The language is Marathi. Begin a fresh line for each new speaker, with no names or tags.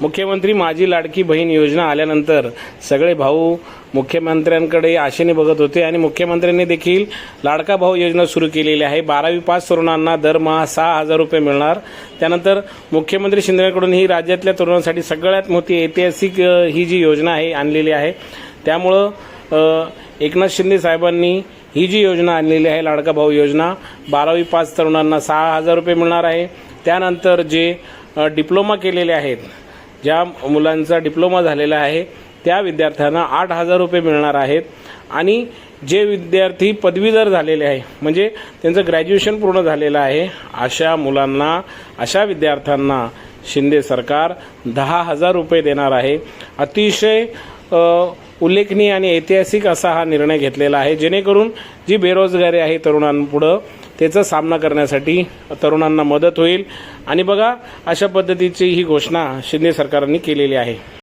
मुख्यमंत्री माझी लाडकी बहीण योजना आल्यानंतर सगळे भाऊ मुख्यमंत्र्यांकडे आशेने बघत होते आणि मुख्यमंत्र्यांनी देखील लाडका भाऊ योजना सुरू केलेली आहे. बारावी पास तरुणांना दरमहा सहा हजार रुपये मिळणार. त्यानंतर मुख्यमंत्री शिंदेकडून ही राज्यातल्या तरुणांसाठी सगळ्यात मोठी ऐतिहासिक ही जी योजना आहे आणलेली आहे. त्यामुळं एकनाथ शिंदे साहेबांनी ही जी योजना आणलेली आहे लाडका भाऊ योजना बारावी पास तरुणांना सहा हजार रुपये मिळणार आहे. त्यानंतर जे डिप्लोमा केलेले आहेत ज्या मुलांचा डिप्लोमा झालेला आहे त्या विद्यार्थ्यांना आठ हजार रुपये मिळणार आहेत. आणि जे विद्यार्थी पदवीधर झालेले आहे म्हणजे त्यांचं ग्रॅज्युएशन पूर्ण झालेलं आहे अशा मुलांना अशा विद्यार्थ्यांना शिंदे सरकार दहा हजार रुपये देणार आहे. अतिशय उल्लेखनीय आणि ऐतिहासिक असा हा निर्णय घेतलेला आहे जेणेकरून जी बेरोजगारी आहे तरुणांपुढं त्याचा सामना करण्यासाठी तरुणांना मदत होईल. आणि बघा अशा पद्धतीची ही घोषणा शिंदे सरकारने केलेली आहे.